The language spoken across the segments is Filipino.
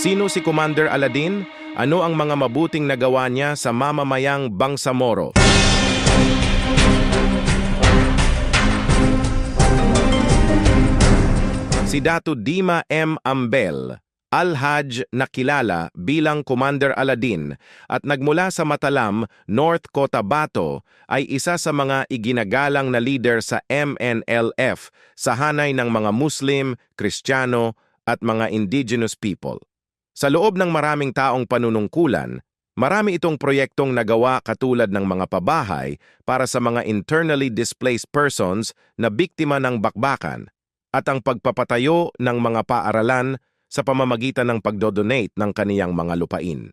Sino si Commander Aladdin? Ano ang mga mabuting nagawa niya sa mamamayang Bangsamoro? Si Datu Dima M. Ambel, Al-Hajj na kilala bilang Commander Aladdin at nagmula sa Matalam, North Cotabato ay isa sa mga iginagalang na leader sa MNLF sa hanay ng mga Muslim, Kristiyano at mga indigenous people. Sa loob ng maraming taong panunungkulan, marami itong proyektong nagawa katulad ng mga pabahay para sa mga internally displaced persons na biktima ng bakbakan at ang pagpapatayo ng mga paaralan sa pamamagitan ng pagdodonate ng kaniyang mga lupain.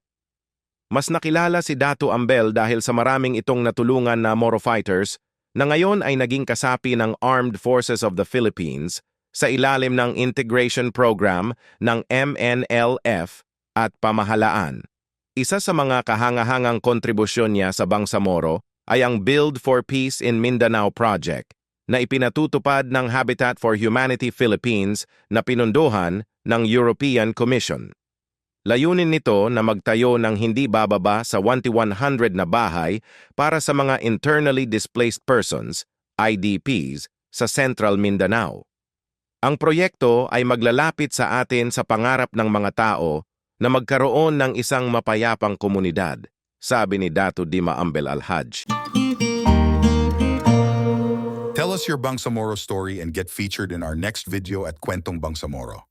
Mas nakilala si Datu Ambel dahil sa maraming itong natulungan na Moro fighters na ngayon ay naging kasapi ng Armed Forces of the Philippines sa ilalim ng Integration Program ng MNLF at pamahalaan. Isa sa mga kahangahangang kontribusyon niya sa Bangsamoro ay ang Build for Peace in Mindanao Project na ipinatutupad ng Habitat for Humanity Philippines na pinunduhan ng European Commission. Layunin nito na magtayo ng hindi bababa sa 1,100 na bahay para sa mga internally displaced persons, IDPs, sa Central Mindanao. Ang proyekto ay maglalapit sa atin sa pangarap ng mga tao na magkaroon ng isang mapayapang komunidad, sabi ni Datu Dima Ambel Al-Hajj. Tell us your Bangsamoro story and get featured in our next video at Kwentong Bangsamoro.